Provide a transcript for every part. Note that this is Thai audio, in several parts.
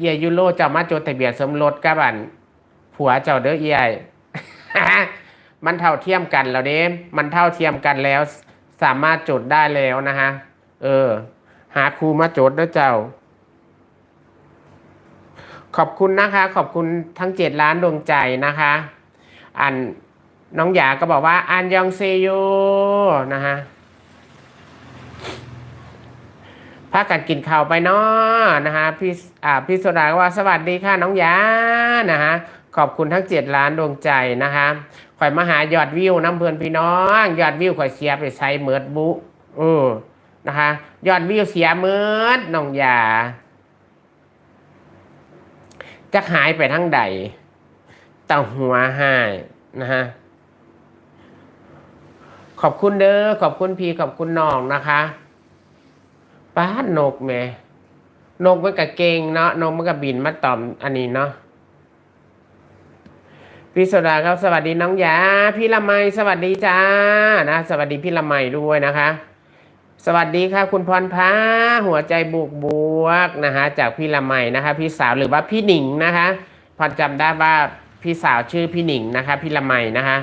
เอียยูโรเจ้ามาจดทะเบียนสมรสกับอันผัวเจ้าเด้อเอียมันเท่าเทียมกันแล้วเด้มันเท่าเทียมกันแล้ว สามารถจดได้แล้วนะฮะ เออ หาครูมาจดเด้อเจ้า ขอบคุณนะคะ ขอบคุณทั้งเจ็ดล้านดวงใจนะคะ อันน้องหยาก็บอกว่าอันยองเซโยนะฮะ พากันกินข้าวไปเนาะนะฮะพี่อ่าพี่โซดาก็ว่าสวัสดีค่ะน้องยานะฮะขอบคุณทั้งเจ็ดล้านดวงใจนะคะข่อยมาหายอดวิวน้ำเพื่อนพี่น้องยอดวิวข่อยเสียไปใช้เมิดบุเออนะคะยอดวิวเสียเมิดน้องยาจะหายไปทั้งใดแต่หัวหายนะฮะขอบคุณเด้อขอบคุณพี่ขอบคุณน้องนะคะ ป้านนกแม่นกมันก็เกงเนาะนกมันก็บินมาตอมอันนี้เนาะพี่โซดาครับสวัสดีน้องยาพี่ละไมสวัสดีจ้านะสวัสดีพี่ละไมด้วยนะคะ สวัสดีค่ะ คุณพรพาหัวใจบวกบวกนะฮะจากพี่ละไมนะคะ พี่สาวหรือว่าพี่หนิงนะคะพรจำได้ว่าพี่สาวชื่อพี่หนิงนะคะ พี่ละไมนะคะ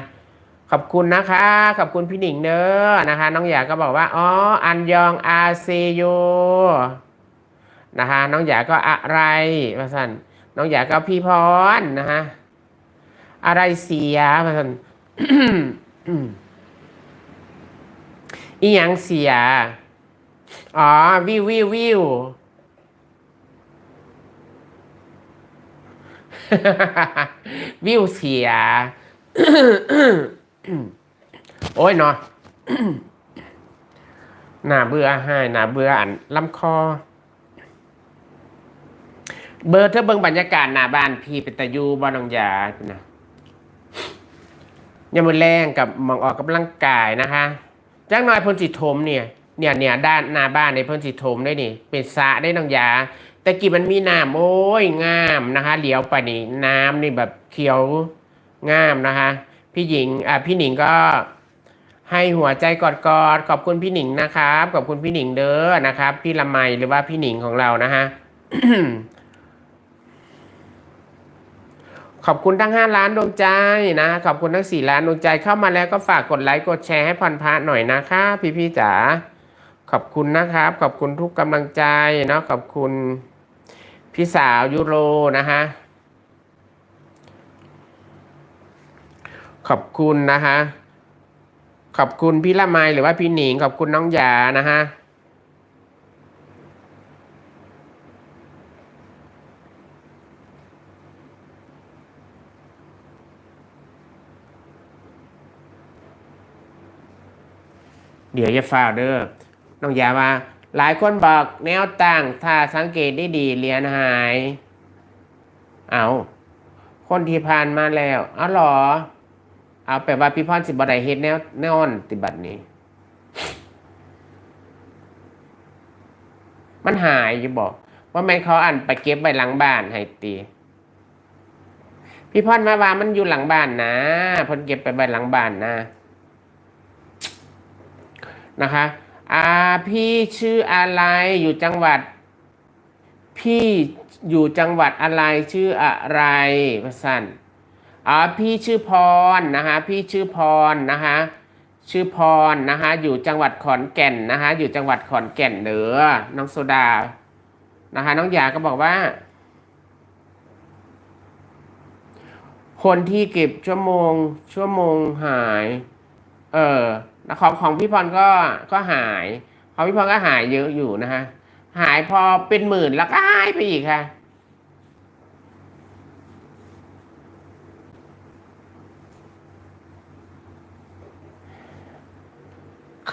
ขอบคุณนะคะ ขอบคุณพี่หนิงเนอะนะคะ น้องหยาก็บอกว่า อ๋อ อันยองอาเซโยนะคะ น้องหยาก็อะไรมาสันน้องหยาก็พี่พรนะฮะอะไรเสียมาสันอีหยังเสีย อ๋อ วิววิววิววิวเสีย โอ้ยเนาะหน้าเบื่อให้หน้าเบื่ออันลำคอ เบอร์เธอเบิ่งบรรยากาศหน้าบ้านพี่เป็นตะยูบ้านองยาพี่นะยามมือแรงกับมองออกกำลังกายนะคะจังน้อยพนจิตถมเนี่ยเนี่ยเนี่ยด้านหน้าบ้านในพนจิตถมได้นี่ เป็นสระได้นองยาแต่กี้มันมีน้ำโอ้ยงามนะคะเหลียวไปนี่น้ำนี่แบบเขียวงามนะคะ พี่หญิงอ่าพี่หนิงก็ให้หัวใจกอดกอดๆขอบคุณพี่หนิงนะครับ ขอบคุณพี่หนิงเด้อนะครับ พี่ละไมหรือว่าพี่หนิงของเรานะฮะขอบคุณทั้ง 5 ล้านดวงใจนะขอบคุณทั้ง 4 ล้านดวงใจเข้ามาแล้วก็ฝากกดไลค์กดแชร์ให้พันพระหน่อยนะคะพี่พี่ๆจ๋าขอบคุณนะครับ ขอบคุณทุกกำลังใจเนาะขอบคุณพี่สาวยูโรนะฮะ ขอบคุณนะฮะขอบคุณพี่ละไมหรือว่าพี่หนิง ขอบคุณน้องหยานะฮะเดี๋ยวจะฝากเด้อน้องยาว่า หลายคนบอกแนวตั้งถ้าสังเกตได้ดีเรียญหาย เอา คนที่ผ่านมาแล้วเอาหรอ เอาแปลว่าพี่พรสิบไดเฮ็ดแนวแนอนติบัตินี้ มันหายอยู่บอกว่าแม่เขาอันไปเก็บไว้หลังบ้านให้ตีพี่พรมาว่ามันอยู่หลังบ้านนะพนเก็บไปไว้หลังบ้านนะ นะคะอ่าพี่ชื่ออะไรอยู่จังหวัด พี่อยู่จังหวัดอะไรชื่ออะไรพระสัน อ่าพี่ชื่อพรนะคะพี่ชื่อพรนะคะชื่อพรนะคะอยู่จังหวัดขอนแก่นนะคะอยู่จังหวัดขอนแก่นเด้อน้องโซดานะคะน้องยาก็บอกว่า คนที่เก็บชั่วโมง ชั่วโมงหาย เออของของพี่พรก็ก็หายของพี่พรก็หายเยอะอยู่นะฮะหายพอเป็นหมื่นแล้วก็หายไปอีกค่ะ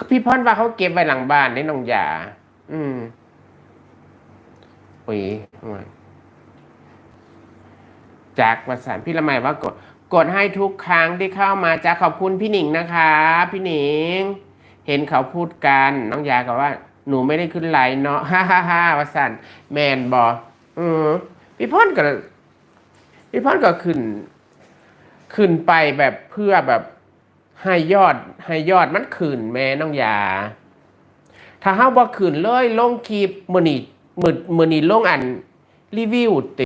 พี่พรว่าเขาเก็บไว้หลังบ้านในน้องยาอืมโอ้ยจากประสานพี่ละไมว่ากด กดให้ทุกครั้งที่เข้ามาจะขอบคุณพี่หนิงนะคะ พี่หนิง เห็นเขาพูดกันน้องยาก็ว่า หนูไม่ได้ขึ้นไลน์เนาะฮ่าฮ่าฮ่าว่าสันแมนบออือพี่พอนก็พี่พอนก็ขึ้น ขึ้นไปแบบเพื่อแบบ ให้ยอดให้ยอดมันขืนแม่น้องยา ถ้าเฮาบ่ขืนเลยลงคลิปมือนีมือมือนี้ลงอันรีวิวติ